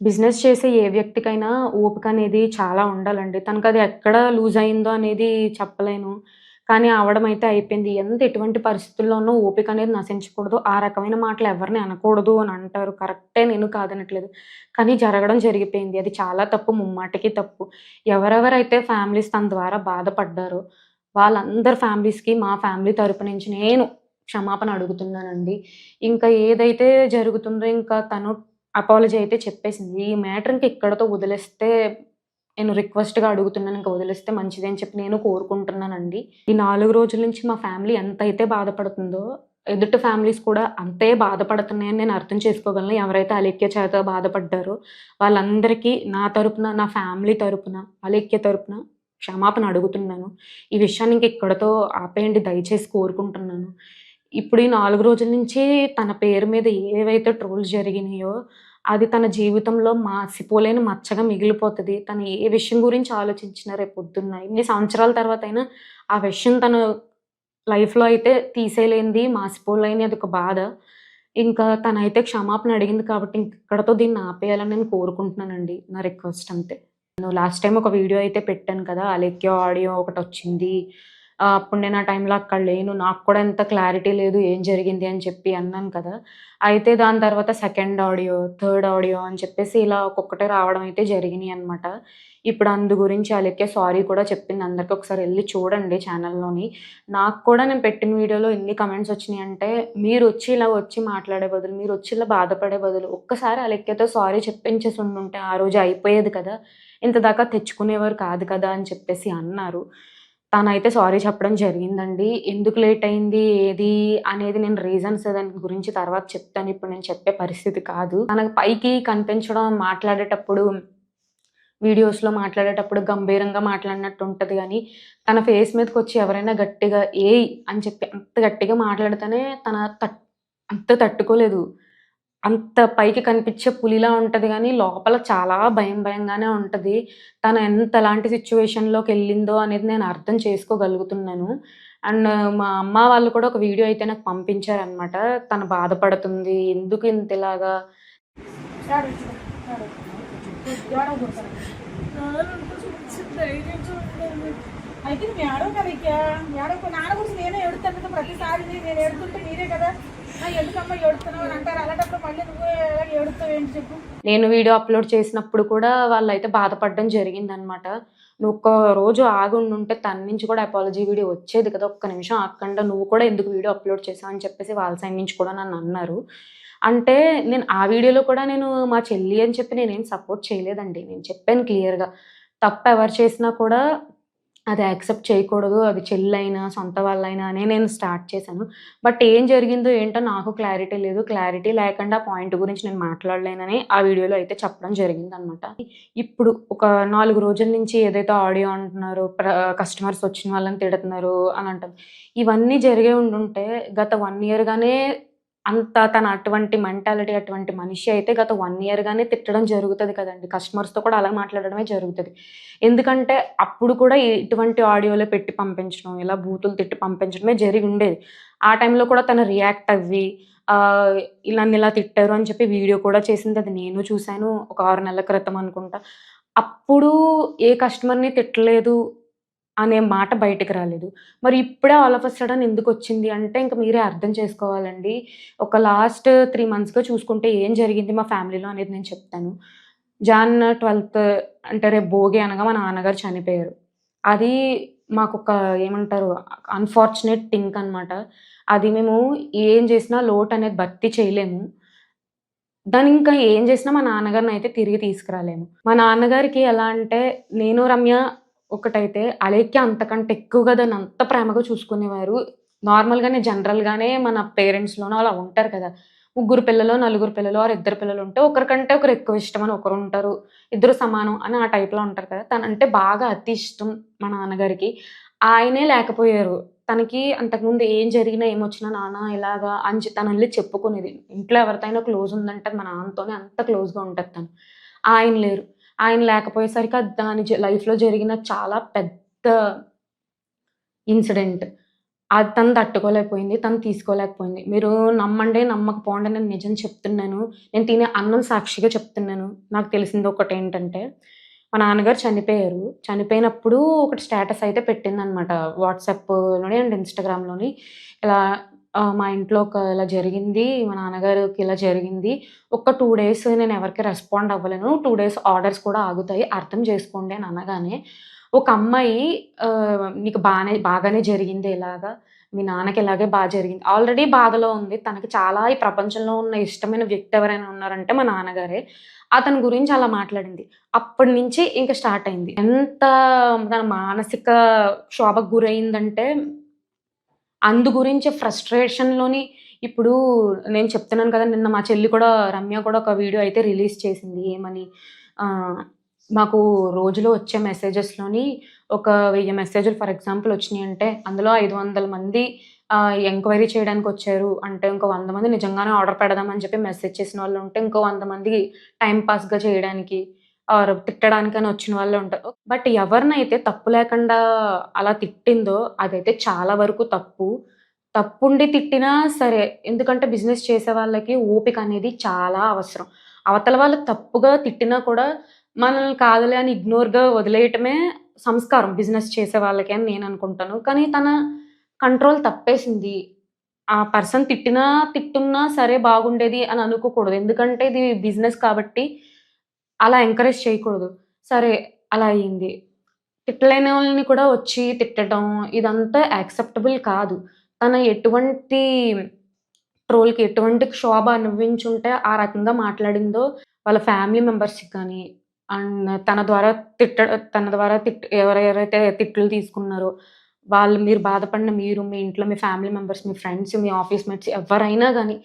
Business చేసే ఏ వ్యక్తికైనా ఓపిక అనేది చాలా ఉండాలండి. తనకు అది ఎక్కడ లూజ్ అయిందో అనేది చెప్పలేను. కానీ అవడం అయితే అయిపోయింది. ఎంత ఎటువంటి పరిస్థితుల్లోనూ ఓపిక అనేది నశించకూడదు. ఆ రకమైన మాటలు ఎవరిని అనకూడదు అని అంటారు. కరెక్టే నేను కాదనట్లేదు. కానీ జరగడం జరిగిపోయింది. అది చాలా తప్పు. ముమ్మాటికి తప్పు. ఎవరెవరైతే ఫ్యామిలీస్ తన ద్వారా బాధపడ్డారో వాళ్ళందరి ఫ్యామిలీస్‌కి మా ఫ్యామిలీ తరపు నుంచి నేను క్షమాపణ అడుగుతున్నానండి. ఇంకా ఏదైతే జరుగుతుందో ఇంకా తను అపాలజీ అయితే చెప్పేసింది. ఈ మ్యాటర్ ఇంక ఇక్కడతో వదిలేస్తే నేను రిక్వెస్ట్‌గా అడుగుతున్నాను. ఇంకా వదిలేస్తే మంచిది అని చెప్పి నేను కోరుకుంటున్నానండి. ఈ నాలుగు రోజుల నుంచి మా ఫ్యామిలీ ఎంత అయితే బాధపడుతుందో ఎదుటి ఫ్యామిలీస్ కూడా అంతే బాధపడుతున్నాయని నేను అర్థం చేసుకోగలను. ఎవరైతే అలేఖ్య చేత బాధపడ్డారో వాళ్ళందరికీ నా తరపున, నా ఫ్యామిలీ తరపున, అలేఖ్య తరపున క్షమాపణ అడుగుతున్నాను. ఈ విషయాన్ని ఇంక ఇక్కడతో ఆపేయండి దయచేసి కోరుకుంటున్నాను. ఇప్పుడు ఈ నాలుగు రోజుల నుంచి తన పేరు మీద ఏవైతే ట్రోల్స్ జరిగినాయో అది తన జీవితంలో మాసిపోలేని మచ్చగా మిగిలిపోతుంది తను ఏ విషయం గురించి ఆలోచించినా పొద్దున్న ఇన్ని సంవత్సరాల తర్వాత అయినా ఆ విషయం తను లైఫ్‌లో అయితే తీసేయలేనిది, మాసిపోలేని ఒక బాధ. ఇంకా తనైతే క్షమాపణ అడిగింది కాబట్టి ఇక్కడతో దీన్ని ఆపేయాలని నేను కోరుకుంటున్నానండి. నా రిక్వెస్ట్ అంతే. నేను లాస్ట్ టైం ఒక వీడియో అయితే పెట్టాను కదా! అలెక్యో ఆడియో ఒకటి వచ్చింది అప్పుడు నేను ఆ టైంలో అక్కడ లేను. నాకు కూడా ఎంత క్లారిటీ లేదు ఏం జరిగింది అని చెప్పి అన్నాను కదా! అయితే దాని తర్వాత సెకండ్ ఆడియో, థర్డ్ ఆడియో అని చెప్పేసి ఇలా ఒక్కొక్కటే రావడం అయితే జరిగినాయి అనమాట ఇప్పుడు అందు గురించి అలెక్కే సారీ కూడా చెప్పింది. అందరికి ఒకసారి వెళ్ళి చూడండి ఛానల్‌లోని. నాకు కూడా నేను పెట్టిన వీడియోలో ఎన్ని కమెంట్స్ వచ్చాయి అంటే మీరు వచ్చి ఇలా వచ్చి మాట్లాడే బదులు, మీరు వచ్చి ఇలా బాధపడే బదులు ఒక్కసారి అలెక్కతో సారీ చెప్పించేసి ఉండుంటే ఆ రోజు అయిపోయేది కదా! ఇంత దాకా తెచ్చుకునేవారు కాదు కదా! అని చెప్పేసి అన్నారు. తనైతే సారీ చెప్పడం జరిగిందండి. ఎందుకు లేట్ అయింది, ఏది అనేది నేను రీజన్స్ దాని గురించి తర్వాత చెప్తాను. ఇప్పుడు నేను చెప్పే పరిస్థితి కాదు. తనకు పైకి కనిపించడం, మాట్లాడేటప్పుడు వీడియోస్‌లో మాట్లాడేటప్పుడు గంభీరంగా మాట్లాడినట్టు ఉంటుంది కానీ తన ఫేస్ మీదకి వచ్చి ఎవరైనా గట్టిగా ఏయ్! అని చెప్పి అంత గట్టిగా మాట్లాడితేనే తన తట్ అంత తట్టుకోలేదు. అంత పైకి కనిపించే పులిలా ఉంటుంది కానీ లోపల చాలా భయం భయంగానే ఉంటుంది తను ఎంత ఎలాంటి సిచ్యువేషన్లోకి వెళ్ళిందో అనేది నేను అర్థం చేసుకోగలుగుతున్నాను. అండ్ మా అమ్మ వాళ్ళు కూడా ఒక వీడియో అయితే నాకు పంపించారనమాట. తను బాధపడుతుంది. ఎందుకు ఇంత ఇలాగా అయితే నువ్వు కదా ఇక ఏడవ నాన్న గురించి నేనే ఎడుతాను కదా ప్రతిసారి నేను ఎడుతుంటే మీరే కదా నేను వీడియో అప్‌లోడ్ చేసినప్పుడు కూడా వాళ్ళైతే బాధపడడం జరిగిందనమాట. "నువ్వు ఒక్క రోజు ఆగుండుంటే తన నుంచి కూడా అపాలజీ వీడియో వచ్చేది కదా! ఒక్క నిమిషం ఆగకుండా నువ్వు కూడా ఎందుకు వీడియో అప్‌లోడ్ చేసావు?" అని చెప్పేసి వాళ్ళ సైడ్ నుంచి కూడా నన్ను అన్నారు అంటే నేను ఆ వీడియోలో కూడా నేను మా చెల్లి అని చెప్పి నేనేం సపోర్ట్ చేయలేదండి. నేను చెప్పాను క్లియర్‌గా. తప్పు ఎవరు చేసినా కూడా అది యాక్సెప్ట్ చేయకూడదు. అది చెల్లైనా, సొంత వాళ్ళైనా అనే నేను స్టార్ట్ చేశాను. బట్ ఏం జరిగిందో ఏంటో నాకు క్లారిటీ లేదు. క్లారిటీ లేకుండా ఆ పాయింట్ గురించి నేను మాట్లాడలేనని ఆ వీడియోలో అయితే చెప్పడం జరిగింది అనమాట ఇప్పుడు ఒక నాలుగు రోజుల నుంచి ఏదైతే ఆడియో అంటున్నారో ప్ర కస్టమర్స్ వచ్చిన వాళ్ళని తిడుతున్నారు అని అంటారు. ఇవన్నీ జరిగే ఉండుంటే గత వన్ ఇయర్‌గానే అంత తన అటువంటి మెంటాలిటీ అటువంటి మనిషి అయితే గత వన్ ఇయర్‌గానే తిట్టడం జరుగుతుంది కదండి కస్టమర్స్‌తో కూడా అలా మాట్లాడడమే జరుగుతుంది ఎందుకంటే అప్పుడు కూడా ఇటువంటి ఆడియోలో పెట్టి పంపించడం, ఇలా బూతులు తిట్టి పంపించడమే జరిగి ఉండేది. ఆ టైంలో కూడా తను రియాక్ట్ అవ్వి నన్ను ఇలా తిట్టారు అని చెప్పి వీడియో కూడా చేసింది. అది నేను చూశాను ఒక ఆరు నెలల క్రితం అనుకుంటా. అప్పుడు ఏ కస్టమర్‌ని తిట్టలేదు అనే మాట బయటికి రాలేదు. మరి ఇప్పుడే ఆల్ ఆఫ్ సడన్ ఎందుకు వచ్చింది అంటే ఇంక మీరే అర్థం చేసుకోవాలండి. ఒక లాస్ట్ త్రీ మంత్స్‌గా చూసుకుంటే ఏం జరిగింది మా ఫ్యామిలీలో అనేది నేను చెప్తాను. జాన్ 12థ్ అంటే రేపు భోగి అనగా మా నాన్నగారు చనిపోయారు. అది మాకొక ఏమంటారు అన్‌ఫార్చునేట్ థింక్ అనమాట. అది మేము ఏం చేసినా లోటు అనేది భర్తీ చేయలేము. దాని ఇంకా ఏం చేసినా మా నాన్నగారినైతే తిరిగి తీసుకురాలేము. మా నాన్నగారికి ఎలా అంటే నేను, రమ్య ఒకటైతే అలేఖ్య అంతకంటే ఎక్కువగా దాన్ని అంత ప్రేమగా చూసుకునేవారు. నార్మల్‌గానే జనరల్‌గానే మన పేరెంట్స్‌లోనో అలా ఉంటారు కదా! ముగ్గురు పిల్లలు నలుగురు పిల్లలు ఆర్ ఇద్దరు పిల్లలు ఉంటే ఒకరికంటే ఒకరు ఎక్కువ ఇష్టం అని ఒకరు ఉంటారు ఇద్దరు సమానం అని ఆ టైప్‌లో ఉంటారు కదా! తనంటే బాగా అతి ఇష్టం మా నాన్నగారికి. ఆయనే లేకపోయారు. తనకి అంతకుముందు ఏం జరిగినా, ఏమొచ్చినా నాన్న ఇలాగా అని తన చెప్పుకునేది. ఇంట్లో ఎవరితో అయినా క్లోజ్ ఉందంటే మా నాన్నతోనే అంత క్లోజ్‌గా ఉంటుంది తను. ఆయన లేరు. ఆయన లేకపోయేసరికి అది దాని జ లైఫ్‌లో జరిగిన చాలా పెద్ద ఇన్సిడెంట్. అది తను తట్టుకోలేకపోయింది తను తీసుకోలేకపోయింది. మీరు నమ్మండి నమ్మకపోండి నేను నిజం చెప్తున్నాను. నేను తినే అన్నం సాక్షిగా చెప్తున్నాను. నాకు తెలిసింది ఒకటి ఏంటంటే మా నాన్నగారు చనిపోయారు. చనిపోయినప్పుడు ఒకటి స్టేటస్ అయితే పెట్టిందనమాట వాట్సాప్లోని అండ్ ఇన్స్టాగ్రామ్లోని ఇలా మా ఇంట్లో ఒక ఇలా జరిగింది మా నాన్నగారికి ఇలా జరిగింది. ఒక టూ డేస్ నేను ఎవరికి రెస్పాండ్ అవ్వలేను. టూ డేస్ ఆర్డర్స్ కూడా ఆగుతాయి అర్థం చేసుకోండి అని అనగానే ఒక అమ్మాయి నీకు బాగానే బాగానే జరిగింది ఇలాగా. మీ నాన్నకి ఇలాగే బాగా జరిగింది. ఆల్రెడీ బాధలో ఉంది. తనకి చాలా ఈ ప్రపంచంలో ఉన్న ఇష్టమైన వ్యక్తి ఎవరైనా ఉన్నారంటే మా నాన్నగారే. అతని గురించి అలా మాట్లాడింది. అప్పటి నుంచి ఇంకా స్టార్ట్ అయింది. ఎంత తన మానసిక క్షోభకు గురైందంటే అందు గురించి ఫ్రస్ట్రేషన్లోని ఇప్పుడు నేను చెప్తున్నాను కదా నిన్న మా చెల్లి కూడా రమ్య కూడా ఒక వీడియో అయితే రిలీజ్ చేసింది. ఏమని? మాకు రోజులో వచ్చే మెసేజెస్లోని ఒక వెయ్యి మెసేజ్లు ఫర్ ఎగ్జాంపుల్ వచ్చినాయి అంటే అందులో ఐదు వందల మంది ఎంక్వైరీ చేయడానికి వచ్చారు. అంటే ఇంకో వంద మంది నిజంగానే ఆర్డర్ పెడదామని చెప్పి మెసేజ్ చేసిన వాళ్ళు ఉంటే ఇంకో వంద మంది టైం పాస్గా చేయడానికి. ఆర్ తిట్టడానికని వచ్చిన వాళ్ళు ఉంటారు. బట్ ఎవరినైతే తప్పు లేకుండా అలా తిట్టిందో అదైతే చాలా వరకు తప్పు. తప్పుండి తిట్టినా సరే ఎందుకంటే బిజినెస్ చేసే వాళ్ళకి ఓపిక అనేది చాలా అవసరం. అవతల వాళ్ళు తప్పుగా తిట్టినా కూడా మనల్ని కాదులే అని ఇగ్నోర్గా వదిలేయటమే సంస్కారం బిజినెస్ చేసే వాళ్ళకి అని నేను అనుకుంటాను. కానీ తన కంట్రోల్ తప్పేసింది. ఆ పర్సన్ తిట్టినా తిట్టున్నా సరే బాగుండేది అని అనుకోకూడదు. ఎందుకంటే ఇది బిజినెస్ కాబట్టి అలా ఎంకరేజ్ చేయకూడదు. సరే అలా అయ్యింది తిట్టలేని వాళ్ళని కూడా వచ్చి తిట్టడం ఇదంతా యాక్సెప్టబుల్ కాదు. తన ఎటువంటి ట్రోల్కి ఎటువంటి క్షోభ అనుభవించుంటే ఆ రకంగా మాట్లాడిందో వాళ్ళ ఫ్యామిలీ మెంబర్స్కి కానీ అండ్ తన ద్వారా తిట్ట తన ద్వారా తిట్ ఎవరెవరైతే తిట్లు తీసుకున్నారో వాళ్ళు మీరు బాధపడిన మీరు మీ ఇంట్లో మీ ఫ్యామిలీ మెంబర్స్ మీ ఫ్రెండ్స్ మీ ఆఫీస్ మేట్స్ ఎవరైనా కానీ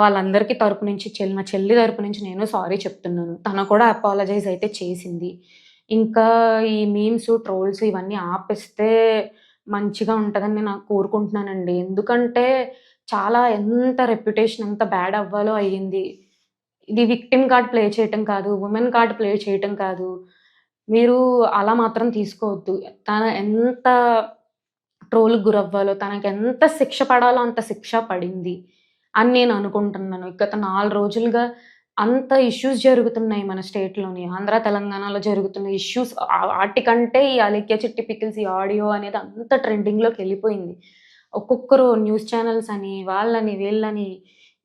వాళ్ళందరికీ తరపు నుంచి చెల్లి మా చెల్లి తరపు నుంచి నేను సారీ చెప్తున్నాను. తను కూడా అపాలజైజ్ అయితే చేసింది. ఇంకా ఈ మీమ్స్ ట్రోల్స్ ఇవన్నీ ఆపేస్తే మంచిగా ఉంటుందని నేను కోరుకుంటున్నానండి. ఎందుకంటే చాలా ఎంత రెప్యుటేషన్ ఎంత బ్యాడ్ అవ్వాలో అయ్యింది. ఇది విక్టిమ్ కార్డ్ ప్లే చేయటం కాదు ఉమెన్ కార్డ్ ప్లే చేయటం కాదు. మీరు అలా మాత్రం తీసుకోవద్దు. తన ఎంత ట్రోల్కి గురవ్వాలో తనకి ఎంత శిక్ష పడాలో అంత శిక్ష పడింది. అని నేను అనుకుంటున్నాను. గత నాలుగు రోజులుగా అంత ఇష్యూస్ జరుగుతున్నాయి మన స్టేట్లోని ఆంధ్ర తెలంగాణలో జరుగుతున్న ఇష్యూస్ వాటికంటే ఈ అలిక్య చిట్టి పికిల్స్ ఈ ఆడియో అనేది అంత ట్రెండింగ్లోకి వెళ్ళిపోయింది. ఒక్కొక్కరు న్యూస్ ఛానల్స్ అని వాళ్ళని వీళ్ళని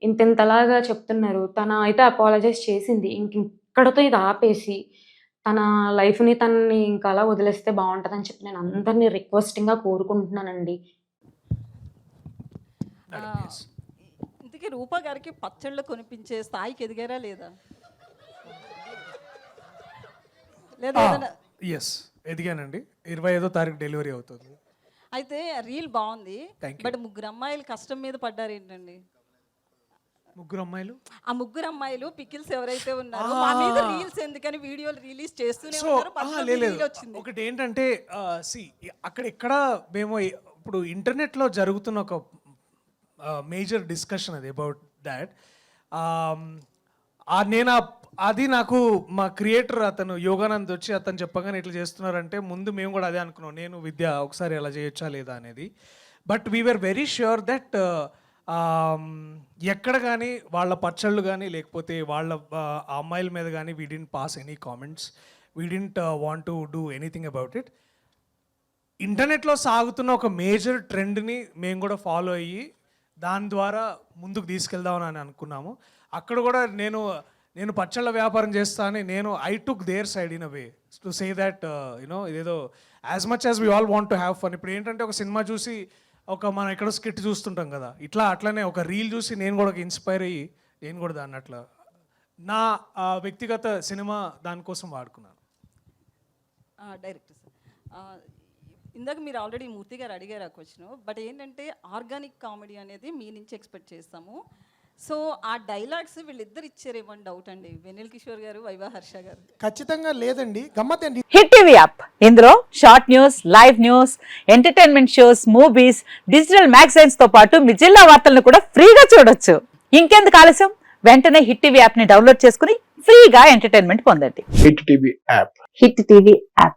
ఇంతెంతలాగా చెప్తున్నారు. తన అయితే అపాలజైజ్ చేసింది. ఇంక ఇక్కడతో ఇది ఆపేసి తన లైఫ్ని తనని ఇంకా అలా వదిలేస్తే బాగుంటుందని చెప్పి నేను అందరినీ రిక్వెస్టింగ్గా కోరుకుంటున్నానండి. ఇంతకీ రూపా గారికి పచ్చళ్ళు కొనిపించే స్థాయికి ఎదిగారా లేదా? లేదా ఏదైనా ఎస్ ఎదిగానండి. ఇరవై ఐదో తారీఖు డెలివరీ అవుతుంది. అయితే రీల్ బాగుంది Thank. బట్ ముగ్గురు అమ్మాయిలు కష్టం మీద పడ్డారు ఏంటండి? ముగ్గురు అమ్మాయిలు? ఆ ముగ్గురు అమ్మాయిలు పికిల్స్ ఎవరైతే ఉన్నారో మా మీద రీల్స్ ఎందుకని వీడియోలు రిలీజ్ చేస్తూనే సో ఉన్నారు మధ్యలో లేదు reel వచ్చింది. ఒకటి ఏంటంటే సి అక్కడ ఎక్కడ మేము ఇప్పుడు ఇంటర్నెట్లో జరుగుతున్న ఒక మేజర్ డిస్కషన్ అది అబౌట్ దాట్ um, నేను అది నాకు మా క్రియేటర్ అతను యోగానంద్ వచ్చి అతను చెప్పగానే ఇట్లా చేస్తున్నారంటే ముందు మేము కూడా అదే అనుకున్నాం. నేను విద్య ఒకసారి అలా చేయొచ్చా లేదా అనేది. But we are very sure that ఎక్కడ కానీ వాళ్ళ పచ్చళ్ళు కానీ లేకపోతే వాళ్ళ అమ్మాయిల మీద కానీ we didn't pass any comments we didn't want to do anything about it ఇంటర్నెట్లో సాగుతున్న ఒక మేజర్ ట్రెండ్ని మేము కూడా ఫాలో అయ్యి దాని ద్వారా ముందుకు తీసుకెళ్దామని అనుకున్నాము. అక్కడ కూడా నేను నేను పచ్చళ్ళ వ్యాపారం చేస్తానని నేను I took their side in a way to say that you know ఇదేదో as much as we all want to have fun ఇప్పుడు ఏంటంటే ఒక సినిమా చూసి ఒక మనం ఎక్కడో స్కిట్ చూస్తుంటాం కదా ఇట్లా అట్లనే ఒక రీల్ చూసి నేను కూడా ఒక ఇన్స్పైర్ అయ్యి నేను కూడా దాన్ని అట్లా నా వ్యక్తిగత సినిమా దానికోసం వాడుకున్నాను. Director sir. ఇందాక మీరు ఆల్రెడీ మూర్తి గారు అడిగారు ఆ క్వశ్చన్ బట్ ఏంటంటే ఆర్గానిక్ కామెడీ అనేది మీ నుంచి ఎక్స్పెక్ట్ చేస్తాము. సో ఆ డైలాగ్స్ వీళ్ళిద్దరు ఇచ్చారేమో అని డౌట్ అండి. వెనిల్ కిషోర్ గారు వైవా హర్ష గారు. ఖచ్చితంగా లేదండి. గమ్మత్ అండి. Hit TV app. ఇందులో short news live news entertainment shows movies digital మ్యాగజైన్స్తో పాటు మీ జిల్లా వార్తలను కూడా ఫ్రీగా చూడొచ్చు. ఇంకెందుకు ఆలస్యం? వెంటనే హిట్ టీవీ యాప్ని డౌన్లోడ్ చేసుకుని ఫ్రీగా ఎంటర్టైన్మెంట్ పొందండి. Hit TV app. Hit TV app.